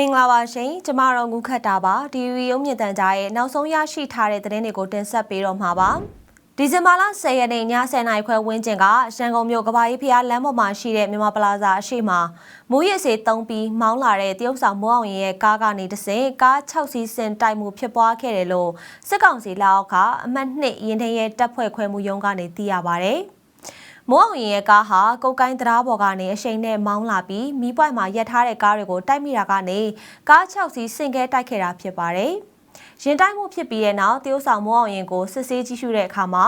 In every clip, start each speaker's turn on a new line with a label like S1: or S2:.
S1: မင်္ဂလာပါရှင်ကျမတို့ငုခတ်တာပါဒီဗီရုံမြင့်တန်ကြားရဲ့နောက်ဆုံးရရှိထားတဲ့သတင်းတွေကိုတင်ဆက်ပေးတော့မှာပါဒီဇင်ဘာလ10ရက်နေ့ည10:00နာရီခွဲဝန်းကျင်ကရန်ကုန်မြို့ကဘာကြီးဖျားလမ်းပေါ်မှာရှိတဲ့မြန်မာပလာဇာအရှိမမူရစ်စေတုံးပြီးမောင်းလာတဲ့တရုတ်ဆောင်မိုးအောင်ရင်ရဲ့ကားကနေတဆင့်ကား6စီးစင်တိုက်မှုဖြစ်ပွားခဲ့တယ်လို့စစ်ကောင်စီလက်အောက်ကအမှတ်2ရင်ထင်းရဲ့တပ်ဖွဲ့ခွဲမှုရုံးကနေသိရပါဗျ။ မိုးအောင်ရင်ရဲ့ကားဟာကုတ်ကိုင်းတရားပေါ်ကနေအရှိန်နဲ့မောင်းလာပြီးမီးပွိုင်မှာရက်ထားတဲ့ကားတွေကိုတိုက်မိတာကနေကား6စီးစင်ကဲတိုက်ခဲ့တာဖြစ်ပါတယ်။ရင်တိုက်မှုဖြစ်ပြီးတဲ့နောက်တရုတ်ဆောင်မိုးအောင်ရင်ကိုစစ်ဆေးကြည့်ရှုတဲ့အခါမှာ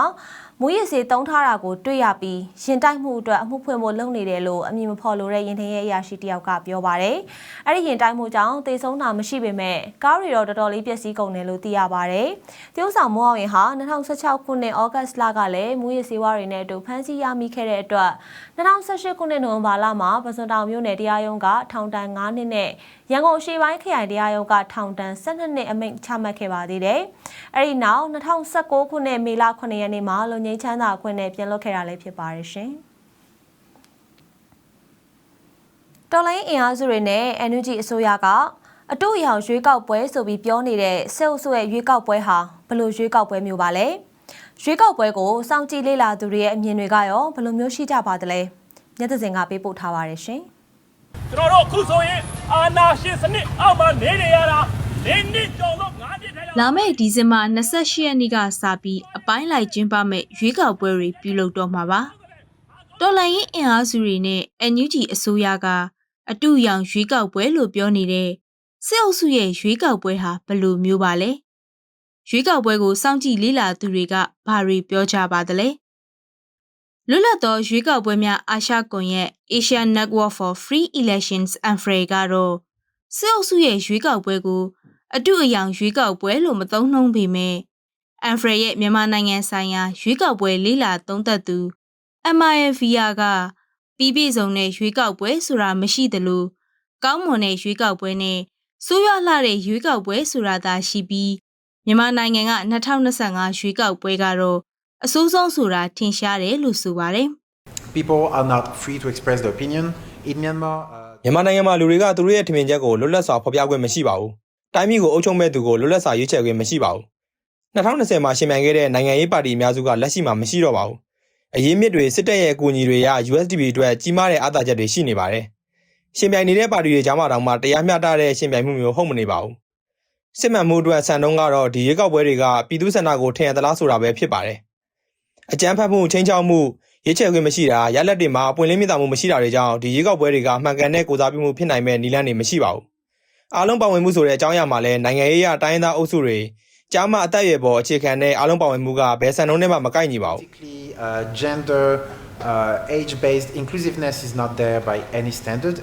S1: မူရစ်စေတုံးထားတာကိုတွေ့ရပြီးရင်တိုက်မှုအတွက်အမှုဖွင့်ဖို့လုပ်နေတယ်လို့အမည်မဖော်လိုတဲ့ရင်ထင်းရဲ့အရာရှိတယောက်ကပြောပါတယ်။အဲ့ဒီရင်တိုက်မှုကြောင့်သေဆုံးတာမရှိပေမဲ့ကားတွေတော့တော်တော်လေးပျက်စီးကုန်တယ်လို့သိရပါတယ်။တရုတ်ဆောင်မိုးအောင်ရင်ဟာ2016ခုနှစ်ဩဂတ်စ်လကလည်းမူရစ်စေဝါတွေနဲ့အတူဖမ်းဆီးရမိခဲ့တဲ့အတွက်2018ခုနှစ်နိုဝင်ဘာလမှာပစွန်တောင်မြို့နယ်တရားရုံးကထောင်ဒဏ်9နှစ်နဲ့ရန်ကုန်အရှေ့ပိုင်းခရိုင်တရားရုံးကထောင်ဒဏ်12နှစ်အမိန့်ချမှတ်ခဲ့ပါသေးတယ်။အဲဒီနောက်2019ခုနှစ်မေလ9ရက်နေ့မှာလုံငိမ့်ချမ်းသာခွင့်နဲ့ပြန်လွှတ်ခဲ့တာလည်းဖြစ်ပါတယ်ရှင်။တော်လိုင်းအင်အားစုတွေနဲ့ NUG အစိုးရကအတူရောင်ရွေးကောက်ပွဲဆိုပြီးပြောနေတဲ့စစ်အုပ်စုရဲ့ရွေးကောက်ပွဲဟာဘယ်လိုရွေးကောက်ပွဲမျိုးပါလဲ။ရွေးကောက်ပွဲကိုစောင့်ကြည့်လေ့လာသူတွေရဲ့အမြင်တွေကရောဘယ်လိုမျိုးရှိကြပါသလဲ။ညသစင်ကပေးပို့ထားပါတယ်ရှင်။
S2: ကျွန်တော်တို့အခုဆိုရင်အာနာရှင်စနစ်အောက်မှာနေနေရတာနေနှစ်ကျော်လို့ငါးပြည့်ထိုင်
S3: လာမယ့်ဒီဇင်ဘာ28ရက်နေ့ကစပြီးအပိုင်းလိုက်ကျင်းပမဲ့ရွေးကောက်ပွဲတွေပြုလုပ်တော့မှာပါ။တော်လိုင်းရင်အင်အားစုတွေနဲ့ NUG အစိုးရကအတူရောင်ရွေးကောက်ပွဲလို့ပြောနေတဲ့စစ်အုပ်စုရဲ့ရွေးကောက်ပွဲဟာဘယ်လိုမျိုးပါလဲ။ရွေးကောက်ပွဲကိုစောင့်ကြည့်လေ့လာသူတွေကဘာတွေပြောကြပါသလဲ။လွတ်လပ်သောရွေးကောက်ပွဲများအာရှကွန်ရဲ့ Asia Network for Free Elections and Free ကတော့စစ်အုပ်စုရဲ့ရွေးကောက်ပွဲကို အတူအယောင်ရွေးကောက်ပွဲလို့မသုံးနှုံးပေမဲ့အန်ဖရရဲ့မြန်မာနိုင်ငံဆိုင်ရာရွေးကောက်ပွဲလေးလာသုံးသက်သူ MIFVR ကပြီးပြည့်စုံတဲ့ရွေးကောက်ပွဲဆိုတာမရှိသလိုကောင်းမွန်တဲ့ရွေးကောက်ပွဲနဲ့စိုးရွားလှတဲ့ရွေးကောက်ပွဲဆိုတာသာရှိပြီးမြန်မာနိုင်ငံက2025ရွေးကောက်ပွဲကတော့အဆိုးဆုံးဆိုတာထင်ရှားတယ်လို့ဆိုပါတယ်
S4: people are not free to express their opinion in Myanmar. Uh,
S5: မြန်မာနိုင်ငံမှာလူတွေကသူတို့ရဲ့ထင်မြင်ချက်ကိုလွတ်လပ်စွာဖော်ပြခွင့်မရှိပါဘူး။ တိုင်းပြည်ကိုအုပ်ချုပ်မဲ့သူကိုလွတ်လပ်စွာရွေးချယ်ခွင့်မရှိပါဘူး။2020မှာရှင်ပြိုင်ခဲ့တဲ့နိုင်ငံရေးပါတီအများစုကလက်ရှိမှာမရှိတော့ပါဘူး။အရေးမြစ်တွေစစ်တပ်ရဲ့အကူအညီတွေရ USDP အတွက်ကြီးမားတဲ့အားသာချက်တွေရှိနေပါတယ်။ရှင်ပြိုင်နေတဲ့ပါတီတွေကြားမှာတောင်မှတရားမျှတတဲ့ရှင်ပြိုင်မှုမျိုးဟုတ်မနေပါဘူး။စစ်မှန်မှုအတွက်ဆန်တုံးကတော့ဒီရွေးကောက်ပွဲတွေကပြည်သူ့ဆန္ဒကိုထင်ရသလားဆိုတာပဲဖြစ်ပါတယ်။အကြမ်းဖက်မှုချင်းချောက်မှုရွေးချယ်ခွင့်မရှိတာရလက်တွေမှာအပွင့်လင်းမြင့်တာမှုမရှိတာတွေကြောင့်ဒီရွေးကောက်ပွဲတွေကမှန်ကန်တဲ့ကိုစားပြုမှုဖြစ်နိုင်မဲ့နည်းလမ်းတွေမရှိပါဘူး။ အားလုံးပါဝင်မှုဆိုတဲ့အကြောင်းအရာမှာလည်းနိုင်ငံရေးအရတိုင်းရင်းသားအုပ်စုတွေကြားမှအသက်အရွယ်ပေါ်အခြေခံတဲ့အားလုံးပါဝင်မှုကဘယ်စံနှုန်းနဲ့မှမကိုက်ညီပါဘူး
S4: Basically, uh, gender, uh, age-based inclusiveness is not there by any standard.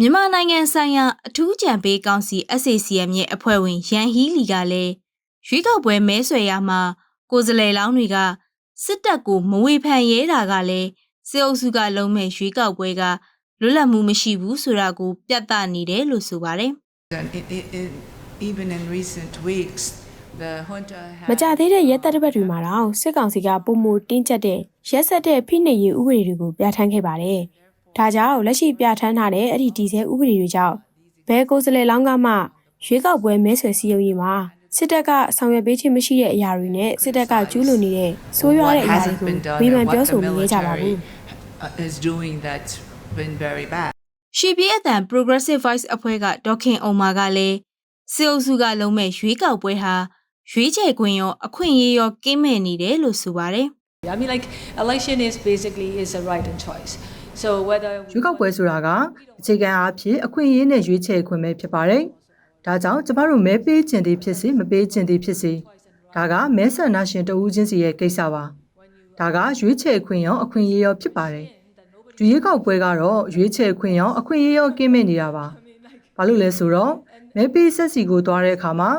S3: မြန်မာနိုင်ငံဆိုင်ရာအထူးကြံပေးကောင်စီ SACM ရဲ့အဖွဲ့ဝင်ရန်ဟီလီကလည်းရွေးကောက်ပွဲမဲဆွယ်ရမှာကိုယ်စားလှယ်လောင်းတွေကစစ်တပ်ကိုမဝေဖန်ရဲတာကလည်းစစ်အုပ်စုကလုံးမဲ့ရွေးကောက်ပွဲကလွတ်လပ်မှုမရှိဘူးဆိုတာကိုပြသနေတယ်လို့ဆိုပါတယ်
S6: And it, it, it, even in recent weeks, the junta
S7: မ
S6: has
S7: ကြသေးတဲ့ရက်သက်တစ်ပတ်တွေမှာတော့စစ်ကောင်စီကပုံမတင်းကျပ်တဲ့ရက်ဆက်တဲ့ဖိနှိပ်ရေးဥပဒေတွေကိုပြဋ္ဌာန်းခဲ့ပါတယ်။ဒါကြောင့်လက်ရှိပြဋ္ဌာန်းထားတဲ့အဲ့ဒီဒီဇဲဥပဒေတွေကြောင့်ဘယ်ကိုယ်စားလှယ်လောင်းကမှရွေးကောက်ပွဲမဲဆွယ်စည်းရုံးရေးမှာစစ်တပ်ကဆောင်ရွက်ပေးခြင်းမရှိတဲ့အရာတွေနဲ့စစ်တပ်ကကျူးလွန်နေတဲ့ဆိုးရွားတဲ့အရာ
S6: hasn't
S7: တွေကို
S6: been done
S7: ဝေဖန်
S6: and
S7: ပြော
S6: what
S7: ဆို
S6: the
S7: မနေကြပါဘူး
S6: military uh, is doing that's been very bad.
S3: ရှီပြည်အတန် Progressive Voice အဖွဲ့ကဒေါက်ခင်အောင်မာကလည်းစစ်အုပ်စုကလုံးမဲ့ရွေးကောက်ပွဲဟာရွေးချယ်ခွင့်ရောအခွင့်အရေးရောကင်းမဲ့နေတယ်လို့ဆိုပါတယ်
S8: I mean, like election is basically is a right and choice. So whether
S9: ရွေးကောက်ပွဲဆိုတာကအခြေခံအားဖြင့်အခွင့်အရေးနဲ့ရွေးချယ်ခွင့်ပဲဖြစ်ပါတယ်။ဒါကြောင့်ကျမတို့မဲပေးခြင်းတည်းဖြစ်စေမပေးခြင်းတည်းဖြစ်စေဒါကမဲဆန္ဒရှင်တဦးချင်းစီရဲ့ကိစ္စပါ။ဒါကရွေးချယ်ခွင့်ရောအခွင့်အရေးရောဖြစ်ပါတယ်။ဒီ ရွေးကောက်ပွဲကတော့ရွေးချယ်ခွင့်ရောအခွင့်အရေးရောကင်းမဲ့နေတာပါ။ဘာလို့လဲဆိုတော့မဲပေးဆက်စီကိုသွားတဲ့အခါမှာ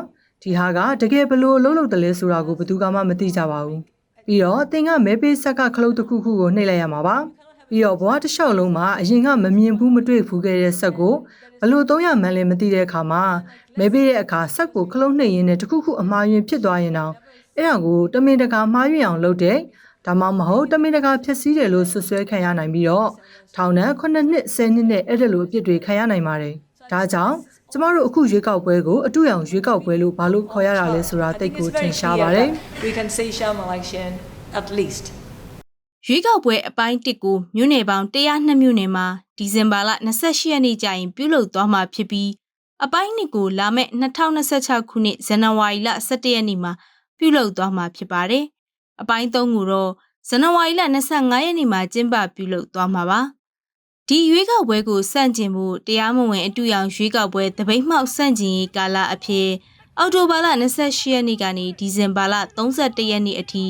S9: ဒီဟာကတကယ်ဘလို့အလုပ်လုပ်တယ်လဲဆိုတာကိုဘယ်သူမှမသိကြပါဘူး။ပြီးတော့သင်ကမဲပေးဆက်ကခလုတ်တစ်ခုခုကိုနှိပ်လိုက်ရမှာပါ။ပြီးတော့ဘဝတစ်လျှောက်လုံးမှာအရင်ကမမြင်ဘူးမတွေ့ဘူးခဲ့တဲ့ဆက်ကိုဘလို့သုံးရမှန်းလည်းမသိတဲ့အခါမှာမဲပေးတဲ့အခါဆက်ကိုခလုတ်နှိပ်ရင်းနဲ့တစ်ခုခုအမှားယွင်းဖြစ်သွားရင်တော့အဲ့ဒါကိုတမင်တကာမှားယွင်းအောင်လုပ်တဲ့ ဒါမှမဟုတ်တမင်တကာဖျက်ဆီးတယ်လို့ဆွဆွဲခံရနိုင်ပြီးတော့ထောင်ဒဏ်9နှစ်10နှစ်နဲ့အဲ့ဒါလိုအပြစ်တွေခံရနိုင်ပါတယ်။ဒါကြောင့်ကျမတို့အခုရွေးကောက်ပွဲကိုအတူရောင်ရွေးကောက်ပွဲလို့ဘာလို့ခေါ်ရတာလဲဆိုတာတိတ်ကိုထင်ရှားပါတယ်
S6: We can say sham election at least.
S3: ရွေးကောက်ပွဲအပိုင်း1ကိုမြို့နယ်ပေါင်း102မြို့နယ်မှာဒီဇင်ဘာလ28ရက်နေ့ကျရင်ပြုလုပ်သွားမှာဖြစ်ပြီးအပိုင်း2ကိုလာမယ့်2026ခုနှစ်ဇန်နဝါရီလ17ရက်နေ့မှာပြုလုပ်သွားမှာဖြစ်ပါတယ်။ အပိုင်း3ကိုတော့ဇန်နဝါရီလ25ရက်နေ့မှာကျင်းပပြုလုပ်သွားမှာပါ။ဒီရွေးကောက်ပွဲကိုစန့်ကျင်ဖို့တရားမဝင်အတူရောင်ရွေးကောက်ပွဲတပိတ်မှောက်စန့်ကျင်ရေးကာလအဖြစ်အောက်တိုဘာလ28ရက်နေ့ကနေဒီဇင်ဘာလ31ရက်နေ့အထိ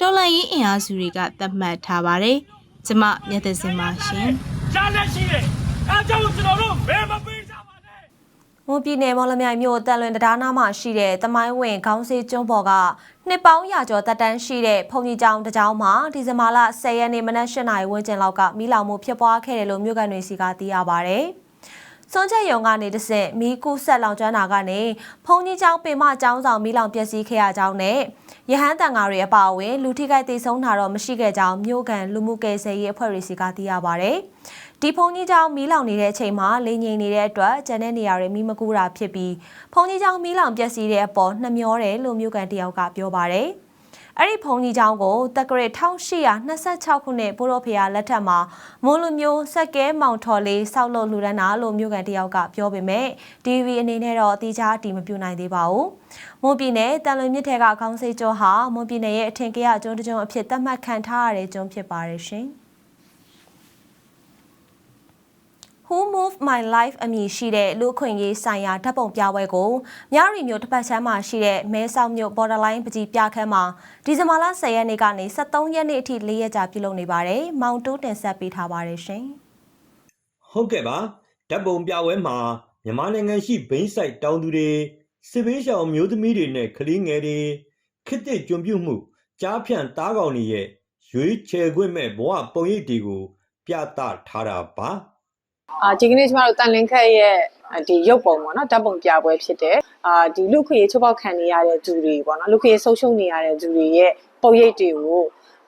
S3: တော်လှန်ရေးအင်အားစုတွေကသတ်မှတ်ထားပါတယ်။ကျမမြတ်သက်စင်ပါရှင်
S2: ကြားလက်ရှိတယ်အဲကြောင့်ကျွန်တော်တို့ဘယ်မပေးကြပါနဲ့
S1: မွန်ပြည်နယ်မော်လမြိုင်မြို့တက်လွင်တရားနာမှာရှိတဲ့တမိုင်းဝင်ခေါင်းစည်းကျွန်းပေါ်ကနှစ်ပေါင်းရာကျော်တက်တန်းရှိတဲ့ဖုန်ကြီးကျောင်းတစ်ကျောင်းမှာဒီဇင်ဘာလ10ရက်နေ့မနက်8နာရီဝန်းကျင်လောက်ကမီးလောင်မှုဖြစ်ပွားခဲ့တယ်လို့မြို့ကန်တွေစီကသိရပါဗျ။စွန်ချက်ရုံကနေတဆင့်မီးကူးဆက်လောင်ကျွမ်းတာကနေဖုန်ကြီးကျောင်းပင်မကျောင်းဆောင်မီးလောင်ပျက်စီးခဲ့ရကြောင်းနဲ့ရဟန်းတန်ဃာတွေအပါအဝင်လူထိခိုက်ဒေဆုံးတာတော့မရှိခဲ့ကြောင်းမြို့ကန်လူမှုကယ်ဆယ်ရေးအဖွဲ့တွေစီကသိရပါဗျ။ ဒီဖုန်ကြီးကျောင်းမီးလောင်နေတဲ့အချိန်မှာလေငိန်နေတဲ့အတွက်ကျန်တဲ့နေရာတွေမီးမကူတာဖြစ်ပြီးဖုန်ကြီးကျောင်းမီးလောင်ပျက်စီးတဲ့အပေါ်နှမျောတယ်လို့မြို့ကန်တယောက်ကပြောပါဗျ။အဲ့ဒီဖုန်ကြီးကျောင်းကိုတက္ကရာ1826ခုနှစ်ဘိုးတော်ဖျားလက်ထက်မှာမွန်လူမျိုးစက်ကဲမောင်ထော်လေးစောက်လို့လှူဒန်းတာလို့မြို့ကန်တယောက်ကပြောပေမဲ့ DV အနေနဲ့တော့အတိအကျအတည်မပြုနိုင်သေးပါဘူး။မွန်ပြည်နယ်တန်လွင်မြစ်ထဲကခေါင်းစိတ်ကျော်ဟာမွန်ပြည်နယ်ရဲ့အထင်ကရကျွန်းတစ်ကျွန်းအဖြစ်သတ်မှတ်ခံထားရတဲ့ကျွန်းဖြစ်ပါတယ်ရှင်။ Who Move My Life အမည်ရှိတဲ့လူအခွင့်ရေးဆိုင်ရာဓာတ်ပုံပြပွဲကိုမြရီမျိုးတစ်ပတ်ချမ်းမှာရှိတဲ့မဲဆောက်မြို့ Borderline ပကြီးပြခန်းမှာဒီဇင်ဘာလ10ရက်နေ့ကနေ23ရက်နေ့အထိ၄ရက်ကြာပြုလုပ်နေပါတယ်။မောင်တိုးတင်ဆက်ပေးထားပါတယ်ရှင်။
S10: ဟုတ်ကဲ့ပါဓာတ်ပုံပြပွဲမှာမြန်မာနိုင်ငံရှိဘိန်းဆိုင်တောင်သူတွေစစ်ဘေးရှောင်အမျိုးသမီးတွေနဲ့ကလေးငယ်တွေခစ်တဲ့ကျွံပြုတ်မှုကြားဖြန့်တားကောင်တွေရဲ့ရွေးချယ်ခွင့်မဲ့ဘဝပုံရိပ်တွေကိုပြသထားတာပါ
S11: အာဒီကနေ့ကျမတို့တန်လင်းခက်ရဲ့ဒီရုပ်ပုံပေါ့နော်ဓာတ်ပုံပြပွဲဖြစ်တယ်အာဒီလူခွေချိုးပေါက်ခံနေရတဲ့သူတွေပေါ့နော်လူခွေဆုံးရှုံးနေရတဲ့သူတွေရဲ့ပုံရိပ်တွေကို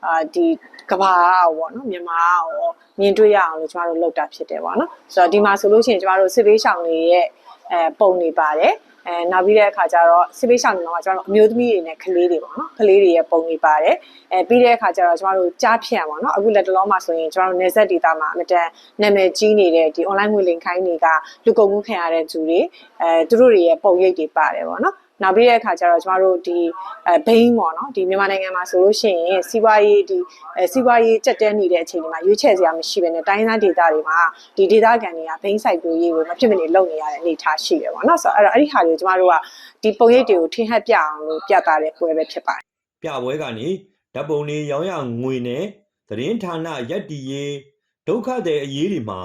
S11: အာဒီကဘာပေါ့နော်မြန်မာရောမြင်တွေ့ရအောင်လို့ကျမတို့လုပ်တာဖြစ်တယ်ပေါ့နော်ဆိုတော့ဒီမှာဆိုလို့ရှိရင်ကျမတို့စစ်ဘေးရှောင်တွေရဲ့အဲပုံနေပါတယ် အဲနောက်ပြီးတဲ့အခါကျတော့စစ်ဘေးရှောင်တွေမှာကျတော့အမျိုးသမီးတွေနဲ့ကလေးတွေပေါ့နော်ကလေးတွေရဲ့ပုံတွေပါတယ်အဲပြီးတဲ့အခါကျတော့ကျမတို့ကြားဖြန့်ပေါ့နော်အခုလက်တလုံးမှာဆိုရင်ကျမတို့နေဆက်ဒေတာမှာအမတန်နာမည်ကြီးနေတဲ့ဒီ online ငွေလိမ်ခိုင်းတွေကလူကုန်မှုခံရတဲ့သူတွေအဲသူတို့တွေရဲ့ပုံရိပ်တွေပါတယ်ပေါ့နော် နောက်ပြီးတဲ့အခါကျတော့ကျမတို့ဒီအဲဘိန်းပေါ့နော်ဒီမြန်မာနိုင်ငံမှာဆိုလို့ရှိရင်စီးပွားရေးဒီအဲစီးပွားရေးကြက်တဲနေတဲ့အချိန်တွေမှာရွေးချယ်စရာမရှိဘဲနဲ့တိုင်းရင်းသားဒေသတွေမှာဒီဒေသခံတွေကဘိန်းဆိုင်ပြိုးရေးကိုမဖြစ်မနေလုပ်နေရတဲ့အနေအထားရှိတယ်ပေါ့နော်ဆိုတော့အဲ့တော့အဲ့ဒီဟာတွေကိုကျမတို့ကဒီပုံရိပ်တွေကိုထင်ဟပ်ပြအောင်လို့ပြသတဲ့ပွဲပဲဖြစ်ပါတယ်
S10: ပြပွဲကနေဓာတ်ပုံလေးရောင်းရငွေနဲ့သတင်းဌာနရက်တီရေးဒုက္ခတဲ့အရေးတွေမှာ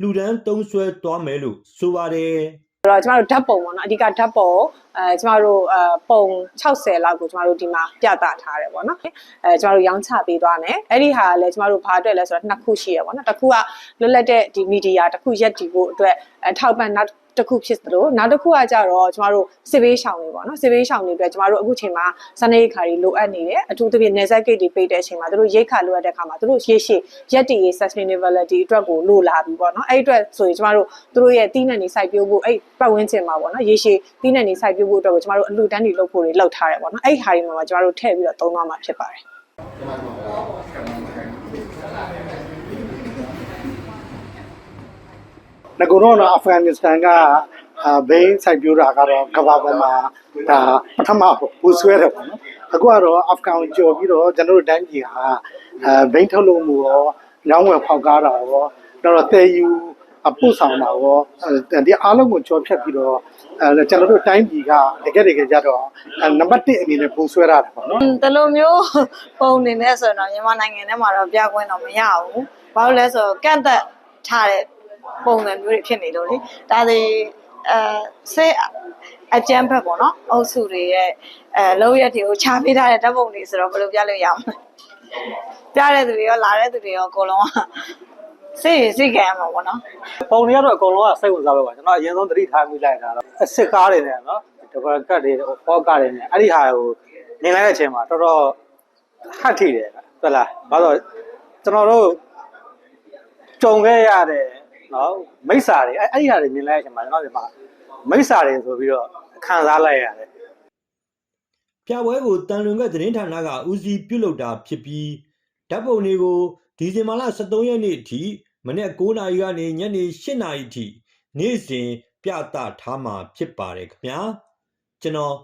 S10: လှူဒန်းသုံးဆွဲသွားမယ်လို့ဆိုပါတယ်
S11: အဲ့တော့ကျမတို့ဓာတ်ပုံပေါ့နော်အဓိကဓာတ်ပုံအဲကျမတို့အဲပုံ60လောက်ကိုကျမတို့ဒီမှာပြသထားတယ်ပေါ့နော်အဲကျမတို့ရောင်းချပေးသွားမယ်အဲ့ဒီဟာကလည်းကျမတို့ဘာအတွက်လဲဆိုတော့နှစ်ခုရှိရပေါ့နော်တစ်ခုကလွတ်လပ်တဲ့ဒီမီဒီယာတစ်ခုရက်တည်ဖို့အတွက်အထောက်ပံ့နောက် တစ်ခုဖြစ်သလိုနောက်တစ်ခုကကြတော့ကျမတို့စစ်ဘေးရှောင်တွေပေါ့နော်စစ်ဘေးရှောင်တွေအတွက်ကျမတို့အခုချိန်မှာစနေရိတ်ခါတွေလိုအပ်နေတယ်အထူးသဖြင့်နေဆက်ဂိတ်တွေပိတ်တဲ့အချိန်မှာသူတို့ရိတ်ခါလိုအပ်တဲ့အခါမှာသူတို့ရေရှည်ရက်တည်ရေး sustainability အတွက်ကိုလိုလာပြီပေါ့နော်အဲ့ဒီအတွက်ဆိုရင်ကျမတို့သူတို့ရဲ့တီးနှံတွေစိုက်ပျိုးဖို့အဲ့ပတ်ဝန်းကျင်မှာပေါ့နော်ရေရှည်တီးနှံတွေစိုက်ပျိုးဖို့အတွက်ကိုကျမတို့အလှူဒန်းတွေလုပ်ဖို့တွေလုပ်ထားတယ်ပေါ့နော်အဲ့ဒီဟာတွေမှာကျမတို့ထည့်ပြီးတော့သုံးသွားမှာဖြစ်ပါတယ်
S12: ငကောတော့အာဖဂန်နစ္စတန်ကအာဘိန်းစိုက်ပျိုးတာကတော့ကမ္ဘာပေါ်မှာဒါပထမပူဆွဲတယ်ပေါ့နော်အခုကတော့အာဖဂန်ကိုကြော်ပြီးတော့ကျွန်တော်တို့တိုင်းပြည်ဟာအဲဘိန်းထုတ်လုပ်မှုရောညောင်းဝယ်ဖောက်ကားတာရောတော့တဲယူအပို့ဆောင်တာရောအဲဒီအားလုံးကိုကြော်ဖြတ်ပြီးတော့အဲကျွန်တော်တို့တိုင်းပြည်ကတကယ်တကယ်ကြတော့နံပါတ်1အနေနဲ့ပူဆွဲရတယ်ပေါ့နော်
S13: ဒီလိုမျိုးပုံနေနဲ့ဆိုတော့မြန်မာနိုင်ငံထဲမှာတော့ပြခွင့်တော့မရဘူး။ဘာလို့လဲဆိုတော့ကန့်သက်ထားတဲ့ ပုံစံမျိုးတွေဖြစ်နေလို့လေ။ဒါတွေအဲဆေးအကြမ်းဖက်ပေါ့နော်။အုပ်စုတွေရဲ့အဲလောက်ရက်တွေကိုခြားပေးထားတဲ့ဓာတ်ပုံတွေဆိုတော့ဘယ်လိုပြလို့ရမလဲ။ပြတဲ့သူတွေရောလာတဲ့သူတွေရောအကုန်လုံးကစိတ်ရစိတ်ကြရမှာပေါ့နော်
S14: ပုံတွေကတော့အကုန်လုံးကစိတ်ဝင်စားပဲပါကျွန်တော်အရင်ဆုံးသတိထားမိလိုက်တာတော့အစ်စ်ကားတွေနဲ့နော်ဒဘကတ်တွေပေါ်ကားတွေနဲ့အဲ့ဒီဟာကိုနေလိုက်တဲ့အချိန်မှာတော်တော်ဟတ်ထိတယ်ဟုတ်လားဘာလို့ကျွန်တော်တို့ကြုံခဲ့ရတဲ့ နော်မိစ္ဆာတွေအဲ့အဲ့ဒီဟာတွေမြင်လိုက်တဲ့အချိန်မှာကျွန်တော်ဒီမှာမိစ္ဆာတွေဆိုပြီးတော့ခံစားလိုက်ရတယ်
S10: ပြပွဲကိုတန်လွန်ကသတင်းဌာနကဦးစီးပြုလုပ်တာဖြစ်ပြီးဓာတ်ပုံတွေကိုဒီဇင်ဘာလ23ရက်နေ့အထိမနေ့9နာရီကနေညနေ8နာရီအထိနေ့စဉ်ပြသထားမှာဖြစ်ပါတယ်ခင်ဗျာကျွန်တော်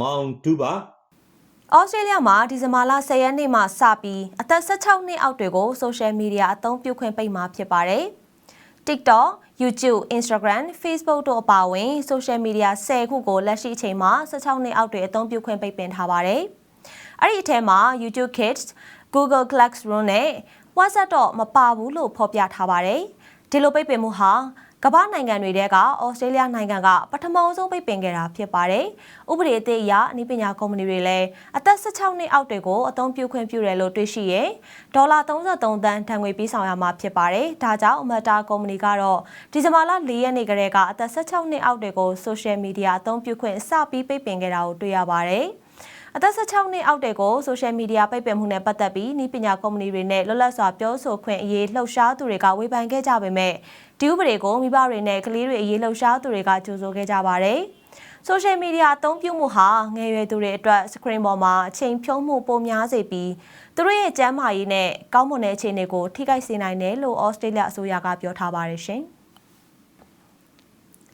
S10: မောင်ဒူပါ။
S1: ဩစတြေးလျမှာဒီဇင်ဘာလ10ရက်နေ့မှစပြီးအသက်16နှစ်အောက်တွေကိုဆိုရှယ်မီဒီယာအသုံးပြုခွင့်ပိတ်မှာဖြစ်ပါတယ်။ TikTok, YouTube, Instagram, Facebook တို့အပါအဝင်ဆိုရှယ်မီဒီယာ10ခုကိုလက်ရှိအချိန်မှာ16နှစ်အောက်တွေအသုံးပြုခွင့်ပိတ်ပင်ထားပါတယ်။အဲ့ဒီအထဲမှာ YouTube Kids, Google Classroom နဲ့ WhatsApp တော့မပါဘူးလို့ဖော်ပြထားပါတယ်။ဒီလိုပိတ်ပင်မှုဟာ ကမ္ဘာနိုင်ငံတွေထဲကဩစတြေးလျနိုင်ငံကပထမဆုံးပိတ်ပင်ခဲ့တာဖြစ်ပါတယ်။ဥပဒေအသစ်အရအနည်းပညာကုမ္ပဏီတွေလည်းအသက်16နှစ်အောက်တွေကိုအသုံးပြုခွင့်ပြုတယ်လို့တွေ့ရှိရင်ဒေါ်လာ33သန်းတန်ငွေပေးဆောင်ရမှာဖြစ်ပါတယ်။ဒါကြောင့်အမတာကုမ္ပဏီကတော့ဒီဇင်ဘာလ4ရက်နေ့ကတည်းကအသက်16နှစ်အောက်တွေကိုဆိုရှယ်မီဒီယာအသုံးပြုခွင့်စပြီးပိတ်ပင်ခဲ့တာကိုတွေ့ရပါတယ်။ အသက်16နှစ်အောက်တွေကိုဆိုရှယ်မီဒီယာပိတ်ပင်မှုနဲ့ပတ်သက်ပြီးဤပညာကုမ္ပဏီတွေနဲ့လွတ်လပ်စွာပြောဆိုခွင့်အရေးလှုပ်ရှားသူတွေကဝေဖန်ခဲ့ကြပေမဲ့ဒီဥပဒေကိုမိဘတွေနဲ့ကလေးတွေအရေးလှုပ်ရှားသူတွေကကြိုဆိုခဲ့ကြပါတယ်။ဆိုရှယ်မီဒီယာအသုံးပြုမှုဟာငယ်ရွယ်သူတွေအတွက်စကရင်ပေါ်မှာအချိန်ဖြုံးမှုပိုများစေပြီးသူတို့ရဲ့ကျန်းမာရေးနဲ့ကောင်းမွန်တဲ့အခြေအနေကိုထိခိုက်စေနိုင်တယ်လို့ဩစတြေးလျအစိုးရကပြောထားပါတယ်ရှင်။